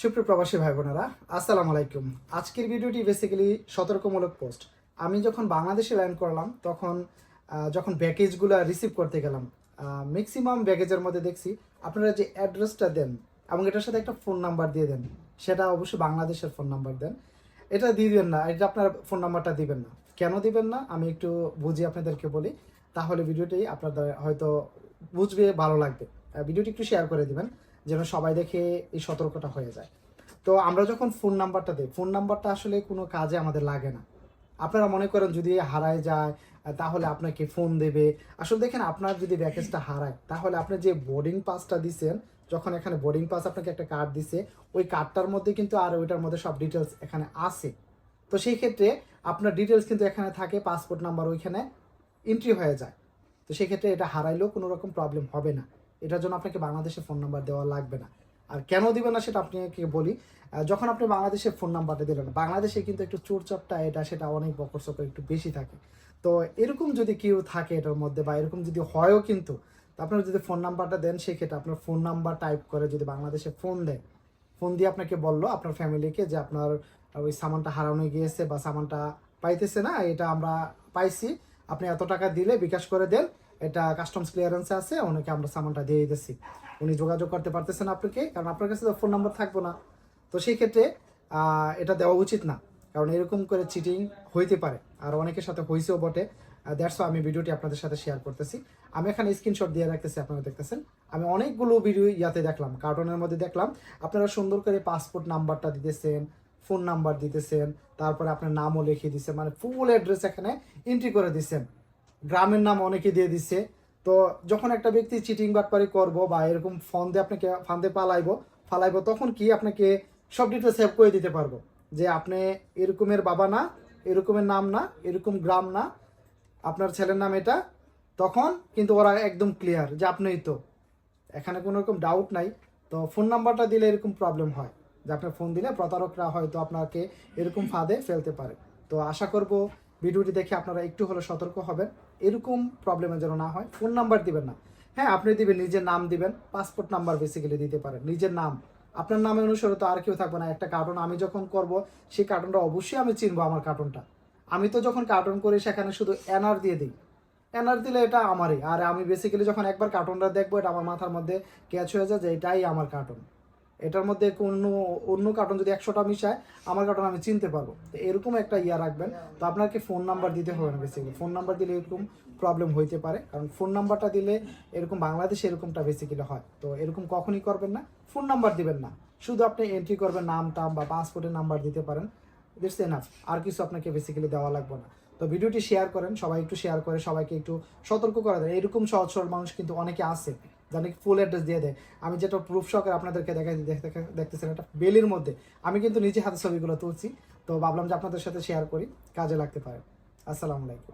সুপ্রিয় প্রবাসী ভাই বোনেরা আসসালামু আলাইকুম। আজকের ভিডিওটি বেসিক্যালি সতর্কমূলক পোস্ট আমি যখন বাংলাদেশে ল্যান্ড করলাম, তখন যখন প্যাকেজগুলো রিসিভ করতে গেলাম ম্যাক্সিমাম প্যাকেজের মধ্যে দেখছি, আপনারা যে অ্যাড্রেসটা দেন এবং এটার সাথে একটা ফোন নাম্বার দিয়ে দেন, সেটা অবশ্যই বাংলাদেশের ফোন নাম্বার দেন। এটা দিয়ে দিবেন না, এটা আপনার ফোন নাম্বারটা দিবেন না। কেন দিবেন না? আমি একটু বুঝি আপনাদেরকে বলি, তাহলে ভিডিওটি আপনাদের হয়তো বুঝবে, ভালো লাগবে। ভিডিওটি একটু শেয়ার করে দিবেন। যেন সবাই দেখে এই সতর্কটা হয়ে যায়। তো আমরা যখন ফোন নাম্বারটা দিই ফোন নাম্বারটা আসলে কোনো কাজে আমাদের লাগে না। আপনারা মনে করেন যদি হারায় যায়, তাহলে আপনাকে ফোন দেবে। আসলে দেখেন, আপনার যদি ব্যাকেজটা হারায়, তাহলে আপনি যে বোর্ডিং পাসটা দিচ্ছেন যখন এখানে বোর্ডিং পাস আপনাকে একটা কার্ড দিছে, ওই কার্ডটার মধ্যে কিন্তু আর ওইটার মধ্যে সব ডিটেলস এখানে আছে। তো সেই ক্ষেত্রে আপনার ডিটেলস কিন্তু এখানে থাকে পাসপোর্ট নাম্বার ওইখানে এন্ট্রি হয়ে যায়। তো সেই ক্ষেত্রে এটা হারাইলেও কোনো রকম প্রবলেম হবে না। এটার জন্য আপনাকে বাংলাদেশের ফোন নাম্বার দেওয়া লাগবে না। আর কেন দিবেন না সেটা আপনাকে বলি যখন আপনি বাংলাদেশের ফোন নাম্বারটা দিলেন, বাংলাদেশে কিন্তু একটু চোরচাপটা এটা সেটা অনেক বকর সকর একটু বেশি থাকে। তো এরকম যদি কেউ থাকে এটার মধ্যে বা এরকম যদি হয়ও কিন্তু আপনারা যদি ফোন নাম্বারটা দেন, সেক্ষেত্রে আপনার ফোন নাম্বার টাইপ করে যদি বাংলাদেশে ফোন দেয় ফোন দিয়ে আপনাকে বলল আপনার ফ্যামিলিকে যে আপনার ওই সামানটা হারানো গিয়েছে বা সামানটা পাইতেছে না, এটা আমরা পাইছি, আপনি এত টাকা দিলে বিকাশ করে দেন এটা কাস্টমস ক্লিয়ারেন্সে আছে, ওনাকে আমরা সামানটা দিয়ে দিতেছি। উনি যোগাযোগ করতে পারতেছেন আপনাকে, কারণ আপনার কাছে তো ফোন নাম্বার থাকব না। তো সেই ক্ষেত্রে এটা দেওয়া উচিত না, কারণ এরকম করে চিটিং হইতে পারে, আর অনেকের সাথে হয়েছেও বটে। দ্যাটস আমি ভিডিওটি আপনাদের সাথে শেয়ার করতেছি। আমি এখানে স্ক্রিনশট দিয়ে রাখতেছি, আপনারা দেখতেছেন। আমি অনেকগুলো ভিডিও ইয়াতে দেখলাম কার্টুনের মধ্যে দেখলাম। আপনারা সুন্দর করে পাসপোর্ট নাম্বারটা দিতেছেন ফোন নাম্বার দিতেছেন, তারপরে আপনার নামও লিখিয়ে দিচ্ছেন মানে ফুল অ্যাড্রেস এখানে এন্ট্রি করে দিচ্ছেন গ্রামের নাম অনেকে দিয়ে দিচ্ছে তো যখন একটা ব্যক্তি চিটিং বাটপারি করব বা এরকম ফোন দিয়ে আপনাকে ফান্দে পালাইবো ফালাইবো তখন কি আপনাকে সব ডিটেল সেভ করে দিতে পারব? যে আপনি এরকমের বাবা না, এরকমের নাম না, এরকম গ্রাম না, আপনার ছেলের নাম এটা। তখন কিন্তু ওরা একদম ক্লিয়ার যে আপনিই তো। এখানে কোনো রকম ডাউট নাই। তো ফোন নাম্বারটা দিলে এরকম প্রবলেম হয়। যে আপনার ফোন দিলে প্রতারকরা হয়তো আপনাকে এরকম ফাঁদে ফেলতে পারে। তো আশা করব ভিডিওটি দেখে আপনারা একটু হলে সতর্ক হবেন। এরকম প্রবলেমে যেন না হয়। ফোন নাম্বার দিবেন না। হ্যাঁ আপনি দিবেন, নিজের নাম দিবেন পাসপোর্ট নাম্বার বেসিক্যালি দিতে পারেন, নিজের নাম। আপনার নামে অনুসারে তো আর কেউ থাকবে না, একটা কার্টুন আমি যখন করব সেই কার্টুনটা অবশ্যই আমি চিনবো আমার কার্টুনটা আমি তো যখন কার্টুন করি, সেখানে শুধু এনআর দিয়ে দিই। এনার দিলে এটা আমারই। আর আমি বেসিক্যালি যখন একবার কার্টুনটা দেখব, এটা আমার মাথার মধ্যে ক্যাচ হয়ে যায় যে এটাই আমার কার্টুন এটার মধ্যে কোনো অন্য কার্টন যদি একশোটা মিশায়, আমার কার্টন আমি চিনতে পারব। তো এরকম একটা ইয়া রাখবেন। তো আপনাকে ফোন নাম্বার দিতে হবে না বেসিক্যালি ফোন নাম্বার দিলে এরকম প্রবলেম হইতে পারে। কারণ ফোন নাম্বারটা দিলে এরকম বাংলাদেশে এরকমটা বেসিক্যালি হয়। তো এরকম কখনই করবেন না। ফোন নাম্বার দিবেন না। শুধু আপনি এন্ট্রি করবেন নাম, টাম বা পাসপোর্টের নাম্বার দিতে পারেন। দিটস এনাফ আর কিছু আপনাকে বেসিক্যালি দেওয়া লাগবে না। তো ভিডিওটি শেয়ার করেন, সবাই একটু শেয়ার করে, সবাইকে একটু সতর্ক করে দেয় এরকম সহজ সরল মানুষ কিন্তু অনেকে আছে। যাদের ফুল অ্যাড্রেস দিয়ে দেয়। আমি যেটা প্রুফ সহকারে আপনাদেরকে দেখাই দেখতেছেন একটা বেলির মধ্যে। আমি কিন্তু নিজে হাতে ছবিগুলো তুলছি, তো ভাবলাম যে আপনাদের সাথে শেয়ার করি, কাজে লাগতে পারে। আসসালামু আলাইকুম।